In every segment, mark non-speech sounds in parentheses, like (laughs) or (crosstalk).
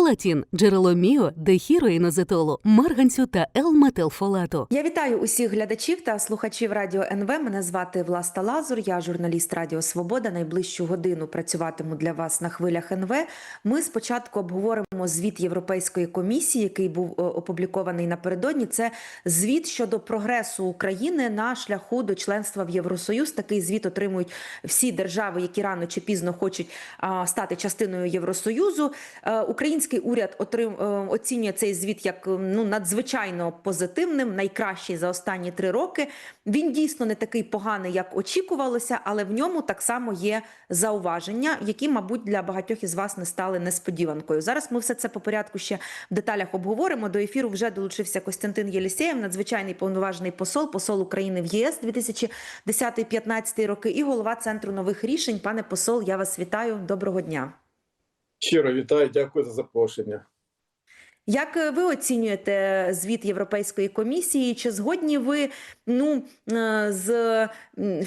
Фолатін – джерело міо, дехіроїнозетолу, марганцю та Л-метилфолату. Я вітаю усіх глядачів та слухачів радіо НВ. Мене звати Власта Лазур. Я журналіст Радіо Свобода. Найближчу годину працюватиму для вас на хвилях НВ. Ми спочатку обговоримо звіт Європейської комісії, який був е, опублікований напередодні. Це звіт щодо прогресу України на шляху до членства в Євросоюз. Такий звіт отримують всі держави, які рано чи пізно хочуть стати частиною Євросоюзу. Е, Український уряд отрим, е, оцінює цей звіт як е, ну надзвичайно позитивним, найкращий за останні три роки. Він дійсно не такий поганий, як очікувалося, але в ньому так само є зауваження, які, мабуть, для багатьох із вас не стали несподіванкою. Зараз ми все це по порядку ще в деталях обговоримо. До ефіру вже долучився Костянтин Єлісєєв, надзвичайний повноважений посол, посол України в ЄС 2010-2015 роки і голова центру нових рішень. Пане посол, я вас вітаю. Доброго дня. Щиро вітаю, дякую за запрошення. Як е, ви оцінюєте звіт Європейської комісії? Чи згодні ви ну е, з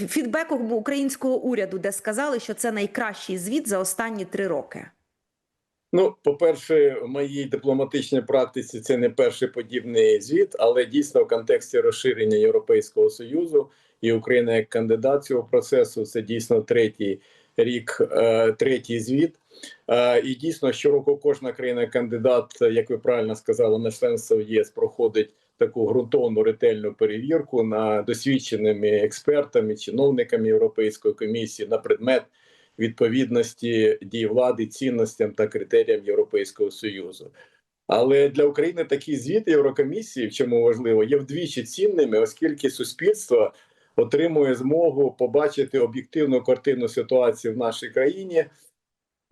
фідбеком українського уряду, де сказали, що це найкращий звіт за останні три роки? Ну, по-перше, в моїй дипломатичній практиці це не перший подібний звіт, але дійсно в контексті розширення Європейського союзу і України як кандидат цього процесу це дійсно третій рік, е, третій звіт. Е, і дійсно, щороку кожна країна-кандидат, як ви правильно сказали, на членство в ЄС проходить таку ґрунтовну ретельну перевірку на досвідченими експертами, чиновниками Європейської комісії на предмет відповідності дій влади, цінностям та критеріям Європейського союзу. Але для України такі звіти Єврокомісії, в чому важливо, є вдвічі цінними, оскільки суспільство отримує змогу побачити об'єктивну картину ситуації в нашій країні,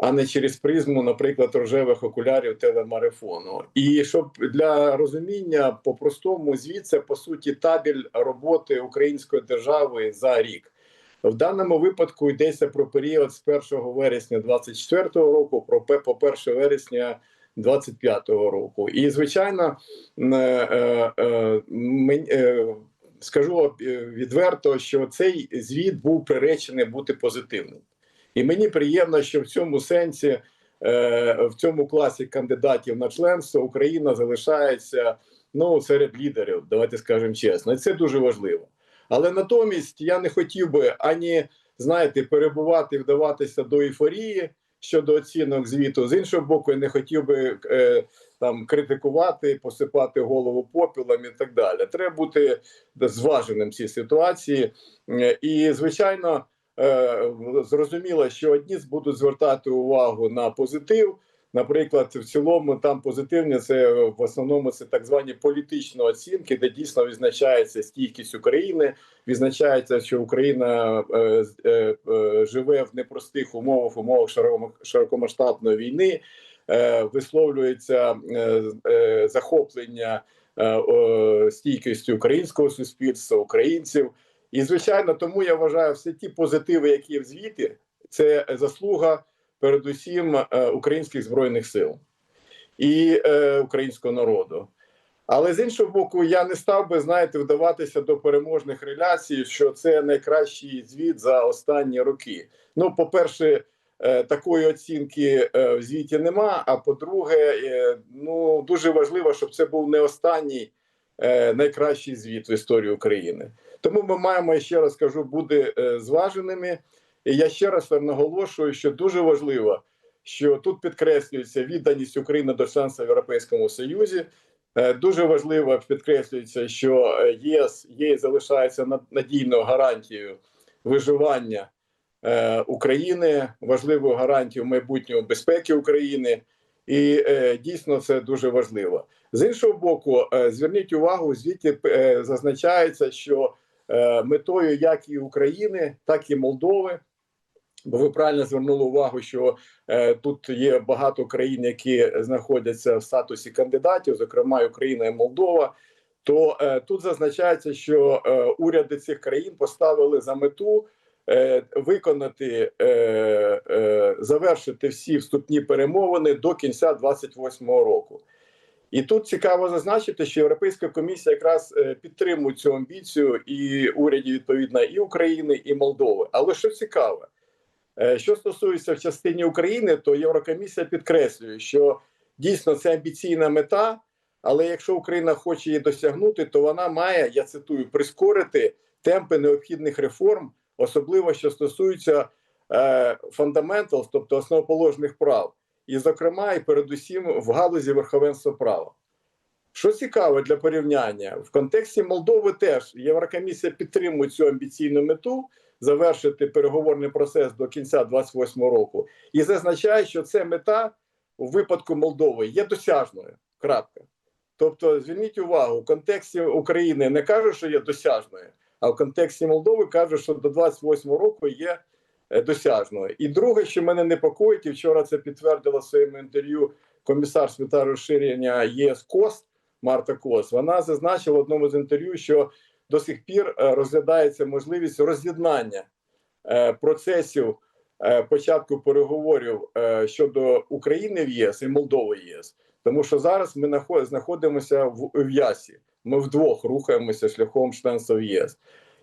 а не через призму, наприклад, рожевих окулярів телемарафону. І щоб для розуміння по-простому звіт це по суті табель роботи української держави за рік. В даному випадку йдеться про період з 1 вересня 2024 року про по 1 вересня 2025 року. І звичайно, е, е, е, скажу відверто, що цей звіт був приречений бути позитивним. І мені приємно, що в цьому сенсі, е, в цьому класі кандидатів на членство Україна залишається ну серед лідерів. Давайте скажемо чесно, це дуже важливо. Але натомість я не хотів би ані знаєте перебувати, вдаватися до ейфорії щодо оцінок звіту. З іншого боку, я не хотів би е, там критикувати, посипати голову попілом і так далі. Треба бути зваженим в цій ситуації, Е, і звичайно. Е, Зрозуміло, що одні будуть звертати увагу на позитив. Наприклад, в цілому там позитивні це в основному це так звані політичні оцінки, де дійсно відзначається стійкість України. Відзначається, що Україна е, е, е, живе в непростих умовах, умовах широко- широкомасштабної війни. Е, висловлюється е, е, захоплення е, е, стійкістю українського суспільства, українців. І звичайно, тому я вважаю всі ті позитиви, які є в звіті, це заслуга передусім е, українських збройних сил і е, українського народу. Але з іншого боку, я не став би знаєте вдаватися до переможних реляцій, що це найкращий звіт за останні роки. Ну, по-перше, е, такої оцінки в звіті нема. А по-друге, ну дуже важливо, щоб це був не останній найкращий звіт в історії України. Тому ми маємо я ще раз кажу, бути е, зваженими. І я ще раз наголошую, що дуже важливо, що тут підкреслюється відданість України до членства в Європейському Союзі. Е, Дуже важливо підкреслюється, що ЄС ЄС залишається над- надійною гарантією виживання е, України, важливою гарантією майбутнього безпеки України, і дійсно це дуже важливо. З іншого боку, зверніть увагу, е, зазначається, що метою як і України, так і Молдови. Бо ви правильно звернули увагу, що е, тут є багато країн, які знаходяться в статусі кандидатів, зокрема Україна і Молдова. То е, тут зазначається, що е, уряди цих країн поставили за мету е, виконати е, е, завершити всі вступні перемовини до кінця 28-го року. І тут цікаво зазначити, що Європейська комісія якраз е, підтримує цю амбіцію і урядів відповідно і України, і Молдови. Але що цікаве, е, що стосується в частині України, то Єврокомісія підкреслює, що дійсно це амбіційна мета. Але якщо Україна хоче її досягнути, то вона має, я цитую, прискорити темпи необхідних реформ, особливо що стосується е, тобто основоположних прав, і, зокрема, і передусім в галузі верховенства права. Що цікаво для порівняння, в контексті Молдови теж Єврокомісія підтримує цю амбіційну мету завершити переговорний процес до кінця 28 року, і зазначає, що ця мета у випадку Молдови є досяжною. Крапка. Тобто, зверніть увагу, в контексті України не кажуть, що є досяжною, а в контексті Молдови кажуть, що до 28 року є е, досяжною. І друге, що мене непокоїть, і вчора це підтвердила в своєму інтерв'ю комісар питань розширення ЄС Кост Марта Кос. Вона зазначила в одному з інтерв'ю, що до сих пір е, розглядається можливість роз'єднання е, процесів початку переговорів щодо України в ЄС і Молдови в ЄС. Тому що зараз ми нахо- знаходимося в, ЯСі. Ми вдвох рухаємося шляхом членства в ЄС.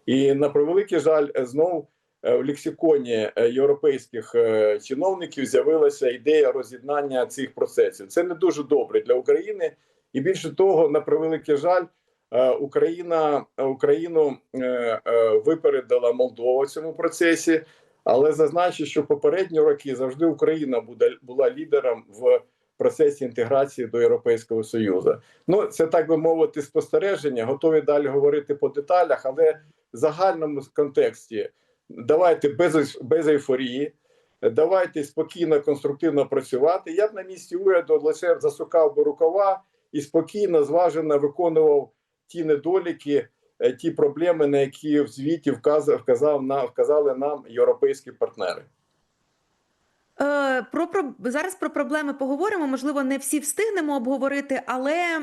І на превеликий жаль, знов е, в лексиконі е, європейських е, чиновників з'явилася ідея роз'єднання цих процесів. Це не дуже добре для України, і більше того, на превеликий жаль, е, Україна Україну е, е, випередила Молдова в цьому процесі. Але зазначу, що попередні роки завжди Україна буде була лідером в процесі інтеграції до Європейського Союзу. Ну це так би мовити, спостереження. Готові далі говорити по деталях, але в загальному контексті давайте без, без ейфорії. Давайте спокійно, конструктивно працювати. Я б на місці уряду лише засукав би рукава і спокійно, зважено виконував ті недоліки, е, ті проблеми, на які в звіті вказав, нам, вказали нам європейські партнери. Е, Про, про зараз про проблеми поговоримо. Можливо, не всі встигнемо обговорити, але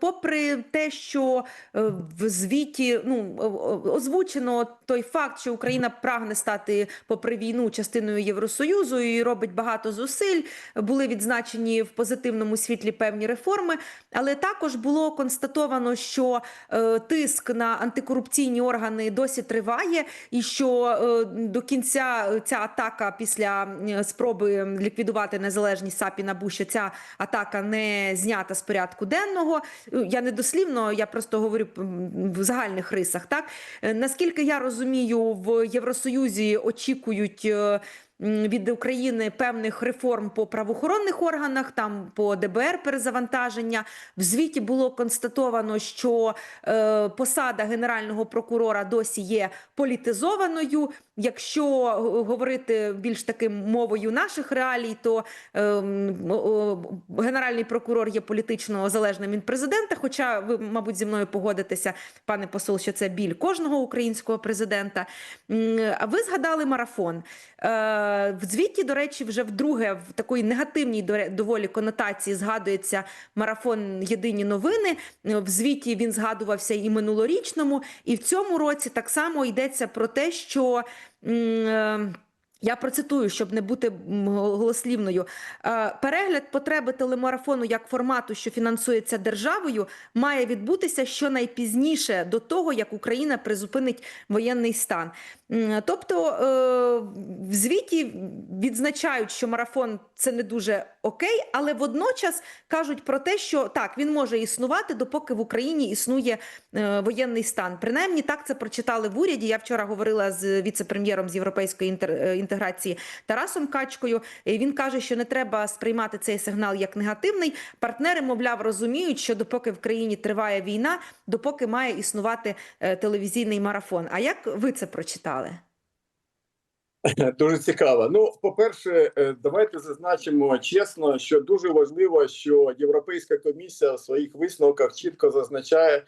попри те, що е, в звіті ну озвучено той факт, що Україна прагне стати, попри війну, частиною Євросоюзу і робить багато зусиль, були відзначені в позитивному світлі певні реформи. Але також було констатовано, що е, тиск на антикорупційні органи досі триває, і що е, до кінця е, ця атака після спроби ліквідувати незалежність САП і НАБУ, що ця атака не знята з порядку денного. Е, Я не дослівно, я просто говорю в загальних рисах. Так Е, наскільки я розумію, в Євросоюзі очікують. Е, Від України певних реформ по правоохоронних органах, там по ДБР перезавантаження. В звіті було констатовано, що е, посада генерального прокурора досі є політизованою. Якщо е, говорити більш таким мовою наших реалій, то е, о, генеральний прокурор є політично залежним від президента. Хоча ви, мабуть, зі мною погодитеся, пане посол, що це біль кожного українського президента. А ви згадали марафон. Е, В звіті, до речі, вже вдруге в такої негативній до доволі конотації згадується марафон Єдині новини. Е, В звіті він згадувався і минулорічному, і в цьому році так само йдеться про те, що. м, е, Я процитую, щоб не бути голослівною. Е, Перегляд потреби телемарафону як формату, що фінансується державою, має відбутися щонайпізніше до того, як Україна призупинить воєнний стан. Тобто е, в звіті відзначають, що марафон це не дуже окей, але водночас кажуть про те, що так він може існувати, допоки в Україні існує е, воєнний стан. Принаймні так це прочитали в уряді. Я вчора говорила з віце-прем'єром з європейської е, інтеграції Тарасом Качкою. Він каже, що не треба сприймати цей сигнал як негативний. Партнери, мовляв, розуміють, що допоки в країні триває війна, допоки має існувати е, телевізійний марафон. А як ви це прочитали? (laughs) Дуже цікаво. Ну, по-перше, е, давайте зазначимо чесно, що дуже важливо, що Європейська комісія в своїх висновках чітко зазначає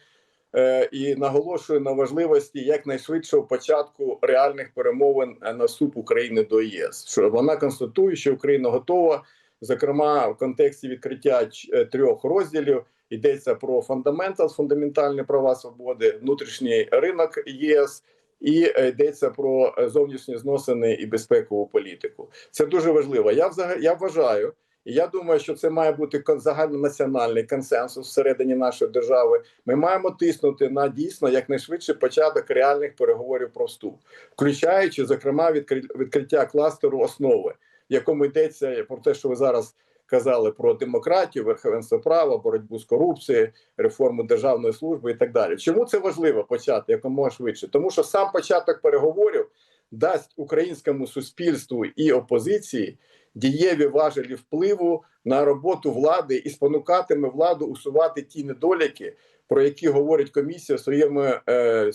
е, і наголошує на важливості якнайшвидшого початку реальних перемовин на вступ України до ЄС. Що вона констатує, що Україна готова, зокрема в контексті відкриття е, трьох розділів. Йдеться про фундаментал, фундаментальні права свободи, внутрішній ринок ЄС і е, йдеться про е, зовнішні зносини і безпекову політику. Це дуже важливо. Я взагалі я вважаю, і я думаю, що це має бути загальнонаціональний консенсус всередині нашої держави. Ми маємо тиснути на дійсно якнайшвидший початок реальних переговорів про вступ, включаючи зокрема відкри- відкриття кластеру основи, в якому йдеться про те, що ви зараз казали про демократію, верховенство права, боротьбу з корупцією, реформу державної служби і так далі. Чому це важливо почати якомога швидше? Тому що сам початок переговорів дасть українському суспільству і опозиції дієві важелі впливу на роботу влади і спонукатиме владу усувати ті недоліки, про які говорить комісія в своєму е,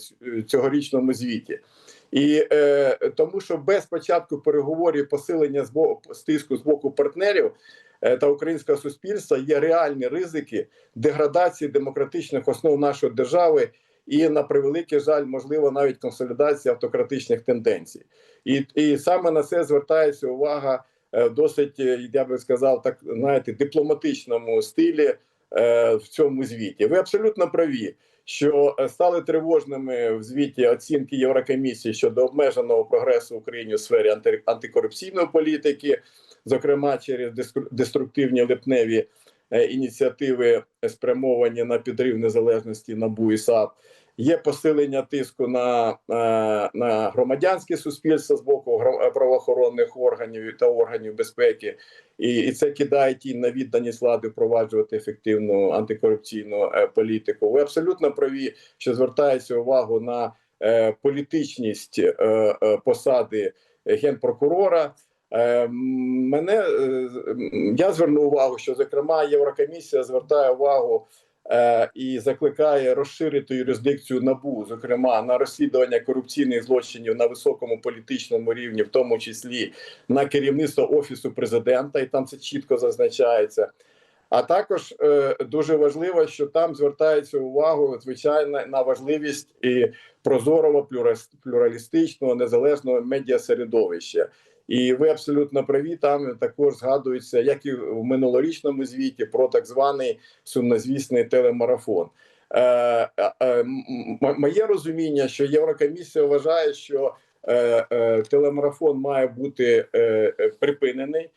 цьогорічному звіті. І е, тому, що без початку переговорів посилення з боку стиску з боку партнерів та українського суспільства є реальні ризики деградації демократичних основ нашої держави. І на превеликий жаль, можливо, навіть консолідація автократичних тенденцій, і, і саме на це звертається увага е, досить, е, я би сказав, так знаєте, дипломатичному стилі е, в цьому звіті. Ви абсолютно праві, що е, стали тривожними в звіті оцінки Єврокомісії щодо обмеженого прогресу в Україні у сфері анти, антикорупційної політики, зокрема через деструктивні липневі е, ініціативи, е, спрямовані на підрив незалежності НАБУ і САП. Є посилення тиску на, е, на громадянське суспільство з боку правоохоронних органів та органів безпеки, і, і це кидає тінь на відданість влади впроваджувати ефективну антикорупційну політику. Ви абсолютно праві, що звертається увагу на політичність посади генпрокурора. Е, м, Мене е, я звернув увагу, що зокрема Єврокомісія звертає увагу е, і закликає розширити юрисдикцію набу, зокрема на розслідування корупційних злочинів на високому політичному рівні, в тому числі на керівництво офісу президента, і там це чітко зазначається. А також е, дуже важливо, що там звертається увагу звичайно на важливість і прозорого плюралістичного незалежного медіасередовища. І ви абсолютно праві. Там також згадується, як і в минулорічному звіті, про так званий сумнозвісний телемарафон. Е, е, е, моє розуміння, що Єврокомісія вважає, що е, е, телемарафон має бути е, е, припинений.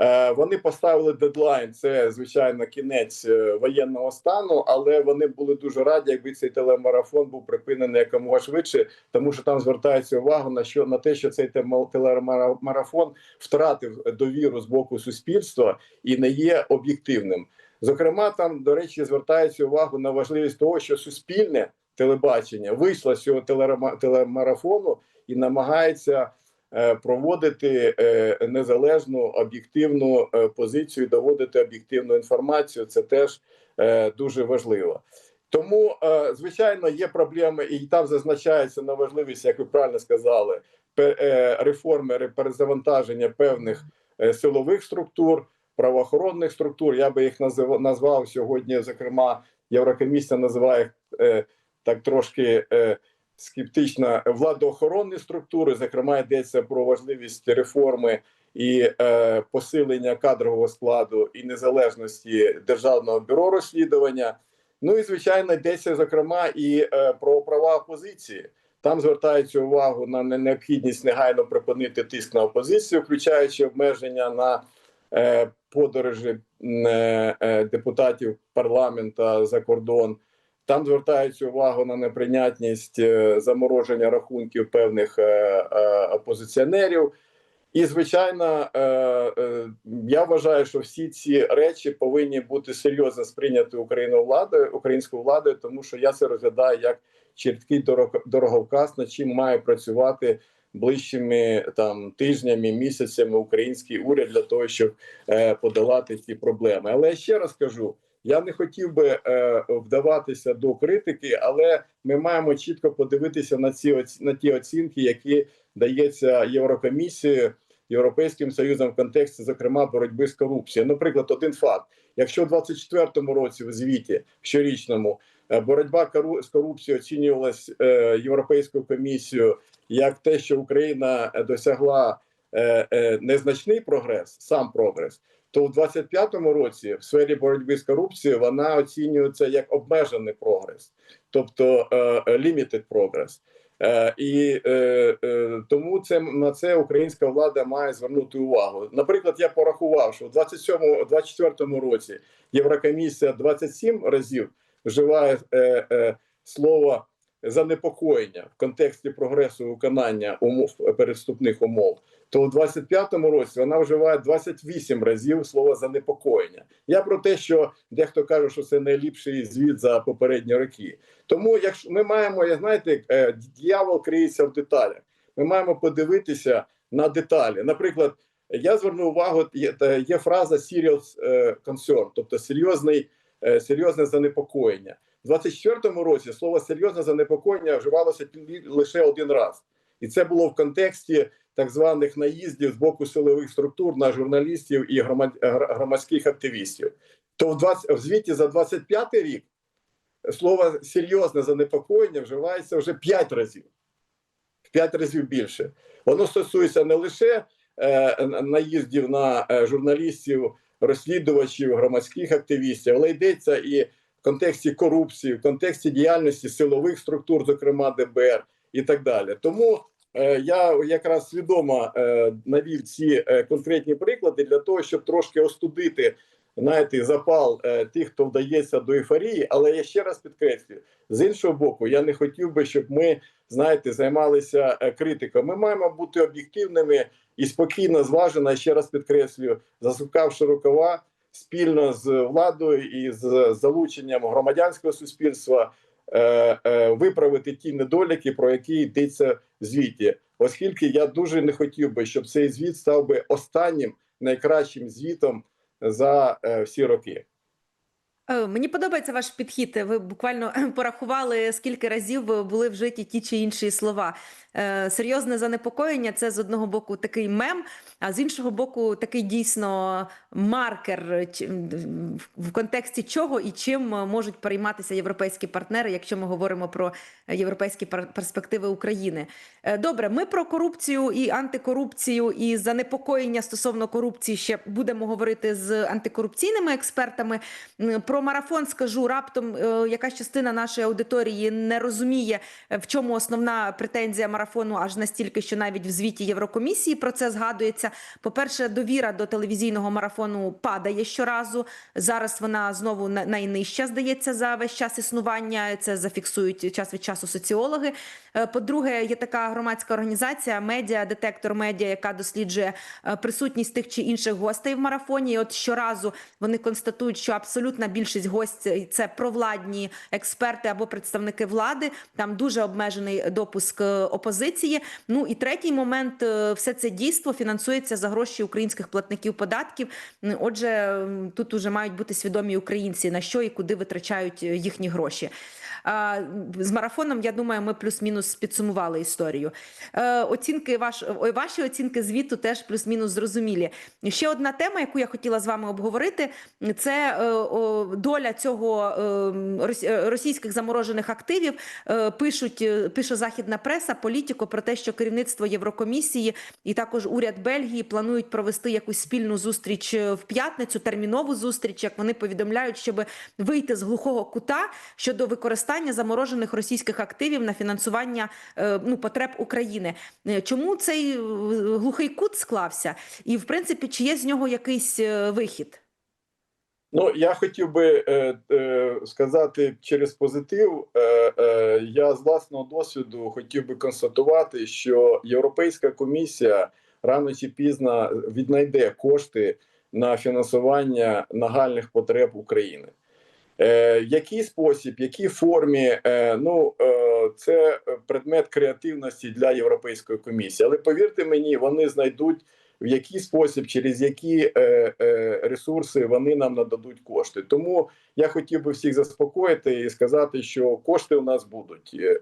Е, Вони поставили дедлайн. Це звичайно кінець е, воєнного стану, але вони були дуже раді, якби цей телемарафон був припинений якомога швидше, тому що там звертається увагу на що на те, що цей телемарафон втратив довіру з боку суспільства і не є об'єктивним. Зокрема, там до речі, звертається увагу на важливість того, що суспільне телебачення вийшло з цього телемарафону і намагається проводити е, незалежну об'єктивну е, позицію, доводити об'єктивну інформацію. Це теж е, дуже важливо. Тому, е, звичайно, є проблеми, і там зазначається на важливість, як ви правильно сказали, е, реформи перезавантаження певних е, силових структур, правоохоронних структур. Я би їх назвав сьогодні. Зокрема, Єврокомісія називає е, так трошки е, скептично владоохоронні структури. Зокрема, йдеться про важливість реформи і е, посилення кадрового складу і незалежності державного бюро розслідування. Ну і звичайно, йдеться зокрема і е, про права опозиції. Там звертається увагу на не- необхідність негайно припинити тиск на опозицію, включаючи обмеження на е, подорожі е, е, депутатів парламента за кордон. Там звертається увагу на неприйнятність е, замороження рахунків певних е, е, опозиціонерів. І звичайно, я вважаю, що всі ці речі повинні бути серйозно сприйняті Україною владою, українською владою, тому що я це розглядаю як чіткий дорог- дороговказ, над чим має працювати ближчими там тижнями, місяцями український уряд для того, щоб подолати ці проблеми. Але ще раз кажу. Я не хотів би е, вдаватися до критики, але ми маємо чітко подивитися на ці на ті оцінки, які дається Єврокомісією, Європейським Союзом в контексті, зокрема, боротьби з корупцією. Наприклад, один факт: якщо в 24-му році в звіті щорічному е, боротьба з корупцією оцінювалась е, Європейською комісією як те, що Україна е, досягла незначний прогрес, сам прогрес. То в 25-му році в сфері боротьби з корупцією вона оцінюється як обмежений прогрес, тобто е, limited. Е, і е, е, тому це на це українська влада має звернути увагу. Наприклад, я порахував, що в 27 24 році Єврокомісія 27 разів вживає слово занепокоєння в контексті прогресу виконання умов передступних умов. То в 25-му році вона вживає 28 разів слово занепокоєння. Я про те, що дехто каже, що це найліпший звіт за попередні роки. Тому, якщо ми маємо, я знаєте, е, дьявол криється в деталях. Ми маємо подивитися на деталі. Наприклад, я звернув увагу, є, є фраза serious е, concern, тобто серйозний, е, серйозне занепокоєння. У 24-му році слово серйозне занепокоєння вживалося лише один раз, і це було в контексті так званих наїздів з боку силових структур на журналістів і громадських активістів. То в 20, в звіті за 25 рік слово серйозне занепокоєння вживається вже 5 разів, в 5 разів більше. Воно стосується не лише е, наїздів на е, журналістів, розслідувачів, громадських активістів, але йдеться і в контексті корупції, в контексті діяльності силових структур, зокрема ДБР і так далі. Тому е, я якраз свідомо е, навів ці е, конкретні приклади для того, щоб трошки остудити знаєте, запал е, тих, хто вдається до ейфорії. Але я ще раз підкреслюю, з іншого боку, я не хотів би, щоб ми знаєте, займалися е, критикою. Ми маємо бути об'єктивними і спокійно, зважено, ще раз підкреслюю, засукавши рукава спільно з владою і з залученням громадянського суспільства е, е, виправити ті недоліки, про які йдеться звіті, оскільки я дуже не хотів би, щоб цей звіт став би останнім найкращим звітом за е, всі роки. Е, Мені подобається ваш підхід. Ви буквально (clears throat) порахували, скільки разів були вжиті ті чи інші слова. Е, Серйозне занепокоєння це з одного боку такий мем, а з іншого боку, такий дійсно маркер в контексті чого і чим можуть перейматися європейські партнери, якщо ми говоримо про європейські пер- перспективи України. Е, Добре, ми про корупцію і антикорупцію, і занепокоєння стосовно корупції ще будемо говорити з антикорупційними експертами. М, Про марафон скажу раптом, е, якась частина нашої аудиторії не розуміє, е, в чому основна претензія марафону, аж настільки, що навіть в звіті Єврокомісії про це згадується. По-перше, довіра до телевізійного марафону падає щоразу. Зараз вона знову на- найнижча, здається, за весь час існування. Це зафіксують час від часу соціологи. Е, По-друге, є така громадська організація медіа, детектор медіа, яка досліджує присутність тих чи інших гостей в марафоні. І от щоразу вони констатують, що абсолютна більшість гостей це провладні експерти або представники влади. Там дуже обмежений допуск е, опозиції. Ну і третій момент: е, все це дійство фінансується за гроші українських платників податків. Отже, тут уже мають бути свідомі українці на що і куди витрачають е, їхні гроші. З марафоном, я думаю, ми плюс-мінус підсумували історію. Е, Оцінки ваш, ваші оцінки звіту теж плюс-мінус зрозумілі. Ще одна тема, яку я хотіла з вами обговорити, це е, доля цього е, рос- російських заморожених активів. Пишуть, пише західна преса, політико про те, що керівництво Єврокомісії і також уряд Бельгії планують провести якусь спільну зустріч в п'ятницю, термінову зустріч, як вони повідомляють, щоб вийти з глухого кута щодо використання заморожених російських активів на фінансування е, ну, потреб України. Е, Чому цей е, глухий кут склався? І в принципі, чи є з нього якийсь вихід? Ну, я хотів би е, е, сказати через позитив. Е, е, я з власного досвіду хотів би констатувати, що Європейська комісія рано чи пізно віднайде кошти на фінансування нагальних потреб України. Е, який спосіб, якій формі, е, ну е, це предмет креативності для Європейської комісії. Але повірте мені, вони знайдуть в який спосіб, через які е, е, ресурси вони нам нададуть кошти. Тому я хотів би всіх заспокоїти і сказати, що кошти у нас будуть. Е,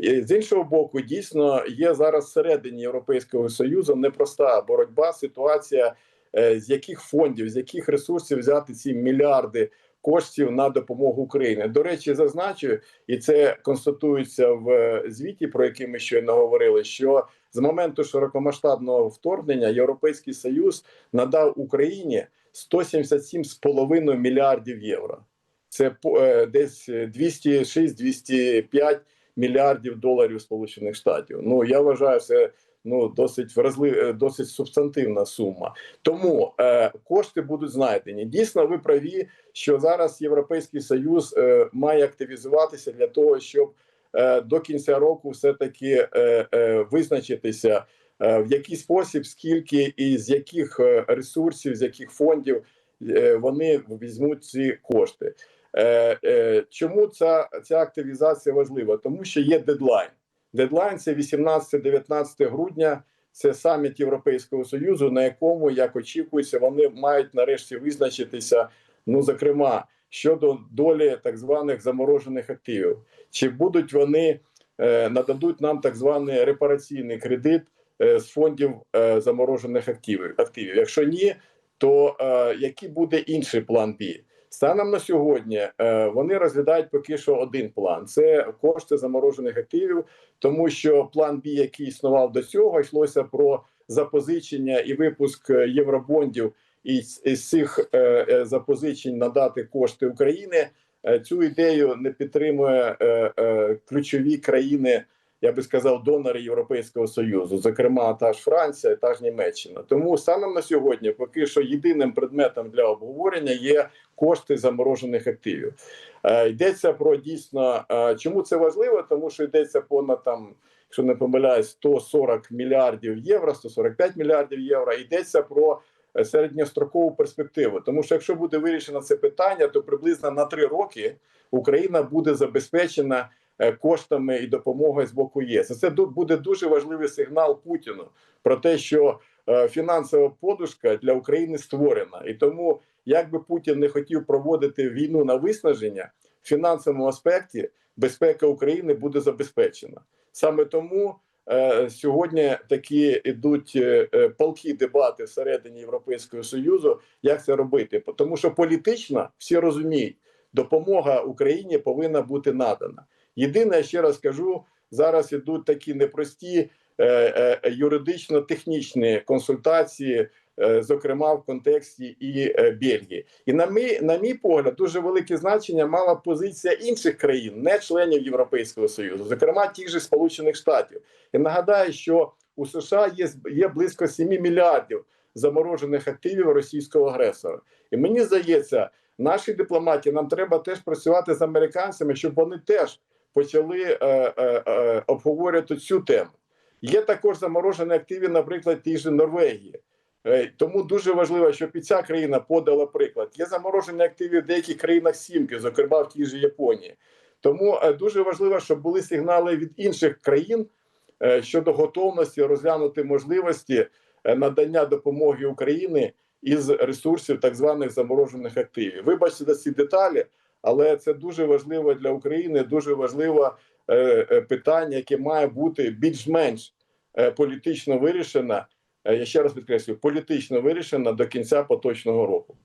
е, з іншого боку, дійсно є зараз всередині Європейського союзу непроста боротьба, ситуація, е, з яких фондів, з яких ресурсів взяти ці мільярди. Коштів на допомогу Україні. До речі, зазначу, і це констатується в е, звіті, про який ми щойно говорили. Що з моменту широкомасштабного вторгнення Європейський Союз надав Україні 177,5 мільярдів євро. Це е, десь 206-205 мільярдів доларів Сполучених Штатів. Ну я вважаю, це ну досить вразли, е, досить субстантивна сума. Тому е, кошти будуть знайдені. Дійсно, ви праві, що зараз Європейський Союз е, має активізуватися для того, щоб е, до кінця року все таки е, е, визначитися е, в який спосіб, скільки і з яких е, ресурсів, з яких фондів вони візьмуть ці кошти. Чому ця, ця активізація важлива? Тому що є дедлайн. Дедлайн це 18-19 грудня. Це саміт Європейського союзу, на якому, як очікується, вони мають нарешті визначитися. Ну, зокрема, щодо долі так званих заморожених активів, чи будуть вони е, нададуть нам так званий репараційний кредит е, з фондів е, заморожених активів. активів. Якщо ні, то який буде інший план Б? Станом на сьогодні е, вони розглядають поки що один план: це кошти заморожених активів, тому що план Б, який існував до цього, йшлося про запозичення і випуск е, євробондів, і з цих е, запозичень надати кошти Україні. Е, Цю ідею не підтримує ключові країни. Я би сказав, донори Європейського союзу, зокрема та ж Франція, та ж Німеччина. Тому станом на сьогодні, поки що єдиним предметом для обговорення є кошти заморожених активів. Е, йдеться про дійсно, е, чому це важливо? Тому що йдеться понад там, якщо не помиляюсь, 140 мільярдів євро, 145 мільярдів євро. Йдеться про е, середньострокову перспективу. Тому що якщо буде вирішено це питання, то приблизно на три роки Україна буде забезпечена коштами і допомогою з боку ЄС. Це буде дуже важливий сигнал Путіну про те, що е, фінансова подушка для України створена, і тому, як би Путін не хотів проводити війну на виснаження, в фінансовому аспекті безпека України буде забезпечена. Саме тому е, сьогодні такі ідуть е, е, палкі дебати всередині Європейського союзу, як це робити, тому що політично всі розуміють, допомога Україні повинна бути надана. Єдине, я ще раз кажу, зараз ідуть такі непрості е, е, юридично-технічні консультації, е, зокрема в контексті і Бельгії. І на мій, на мій погляд, дуже велике значення мала позиція інших країн, не членів Європейського союзу, зокрема тих же Сполучених Штатів. І нагадаю, що у США є, є близько 7 мільярдів заморожених активів російського агресора. І мені здається, нашій дипломатії нам треба теж працювати з американцями, щоб вони теж почали е, е, е, обговорювати цю тему. Є також заморожені активи, наприклад, ті ж Норвегії. Е, Тому дуже важливо, щоб і ця країна подала приклад. Є заморожені активи в деяких країнах сімки, зокрема в тій же Японії. Тому е, дуже важливо, щоб були сигнали від інших країн щодо готовності розглянути можливості надання допомоги Україні із ресурсів так званих заморожених активів. Вибачте за ці деталі, але це дуже важливо для України, дуже важливе е, питання, яке має бути більш-менш е, політично вирішено. Е, Я ще раз підкреслюю, політично вирішено до кінця поточного року.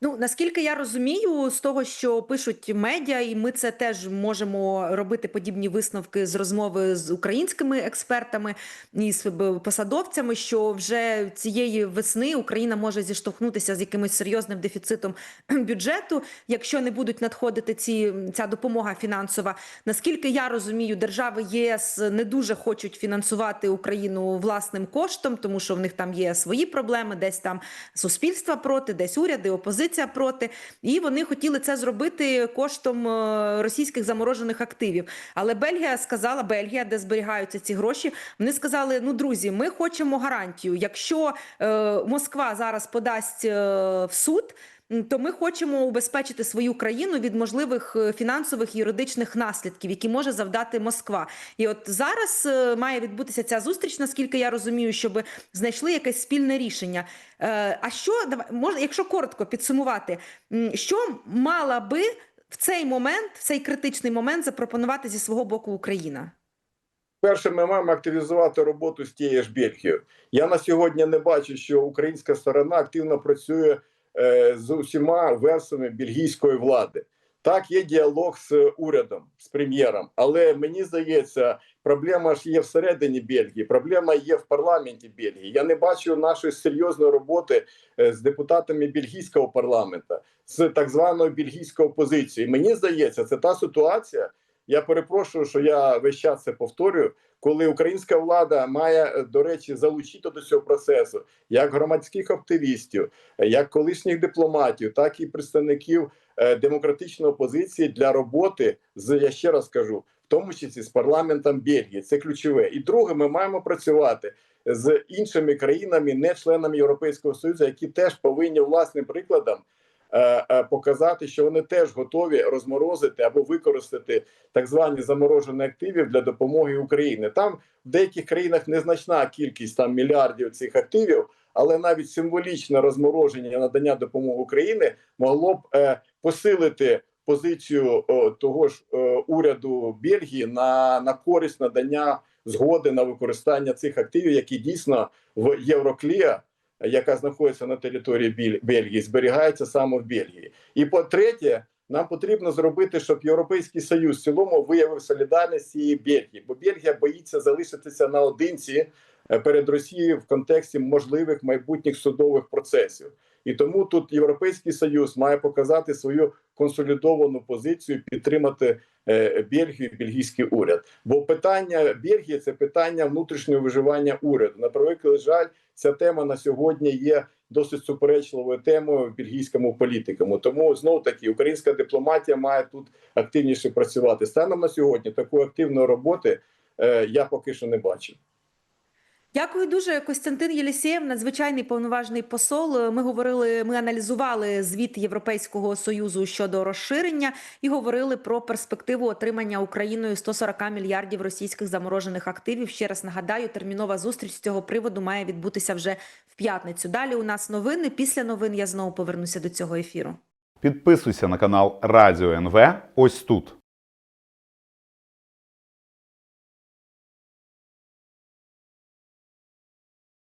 Ну наскільки я розумію, з того, що пишуть медіа, і ми це теж можемо робити подібні висновки з розмови з українськими експертами і з посадовцями, що вже цієї весни Україна може зіштовхнутися з якимось серйозним дефіцитом (clears throat) бюджету, якщо не будуть надходити ці ця допомога фінансова. Наскільки я розумію, держави ЄС не дуже хочуть фінансувати Україну власним коштом, тому що в них там є свої проблеми, десь там суспільства проти, десь уряди, опозиція проти, і вони хотіли це зробити коштом е, російських заморожених активів. Але Бельгія сказала, Бельгія, де зберігаються ці гроші, вони сказали: ну друзі, ми хочемо гарантію. Якщо е, Москва зараз подасть е, в суд. То ми хочемо убезпечити свою країну від можливих е, фінансових і юридичних наслідків, які може завдати Москва. І от зараз е, має відбутися ця зустріч, наскільки я розумію, щоб знайшли якесь спільне рішення. Е, А що можна, якщо коротко підсумувати, що мала би в цей момент, в цей критичний момент, запропонувати зі свого боку Україна? Перше, ми маємо активізувати роботу з тією ж Бельгією. Я на сьогодні не бачу, що українська сторона активно працює з усіма версами бельгійської влади. Так, є діалог з урядом, з прем'єром, але мені здається, проблема ж є всередині Бельгії, проблема є в парламенті Бельгії. Я не бачу нашої серйозної роботи е, з депутатами бельгійського парламенту, з так званою бельгійською опозицією. Мені здається, це та ситуація. Я перепрошую, що я весь час це повторюю. Коли українська влада має е, до речі залучити до цього процесу як громадських активістів, е, як колишніх дипломатів, так і представників е, демократичної опозиції для роботи з я ще раз кажу, в тому числі з парламентом Бельгії, це ключове. І друге, ми маємо працювати з іншими країнами, не членами Європейського Союзу, які теж повинні власним прикладом показати, що вони теж готові розморозити або використати так звані заморожені активів для допомоги Україні. Там в деяких країнах незначна кількість там мільярдів цих активів, але навіть символічне розмороження надання допомоги Україні могло б е, посилити позицію о, того ж е, уряду Бельгії на, на користь надання згоди на використання цих активів, які дійсно в Євроклія, яка знаходиться на території Бельгії, зберігається саме в Бельгії. І по-третє, нам потрібно зробити, щоб Європейський Союз в цілому виявив солідарність цієї Бельгії, бо Бельгія боїться залишитися наодинці е, перед Росією в контексті можливих майбутніх судових процесів. І тому тут Європейський Союз має показати свою консолідовану позицію, підтримати е, Бельгію, бельгійський уряд. Бо питання Бельгії це питання внутрішнього виживання уряду. На превеликий жаль, ця тема на сьогодні є досить суперечливою темою в бельгійському політикуму. Тому знов таки українська дипломатія має тут активніше працювати. Станом на сьогодні такої активної роботи е, я поки що не бачу. Дякую дуже, Костянтин Єлісєєв, надзвичайний повноважний посол. Ми говорили, ми аналізували звіт Європейського союзу щодо розширення і говорили про перспективу отримання Україною 140 мільярдів російських заморожених активів. Ще раз нагадаю, термінова зустріч з цього приводу має відбутися вже в п'ятницю. Далі у нас новини. Після новин я знову повернуся до цього ефіру. Підписуйся на канал Радіо НВ ось тут.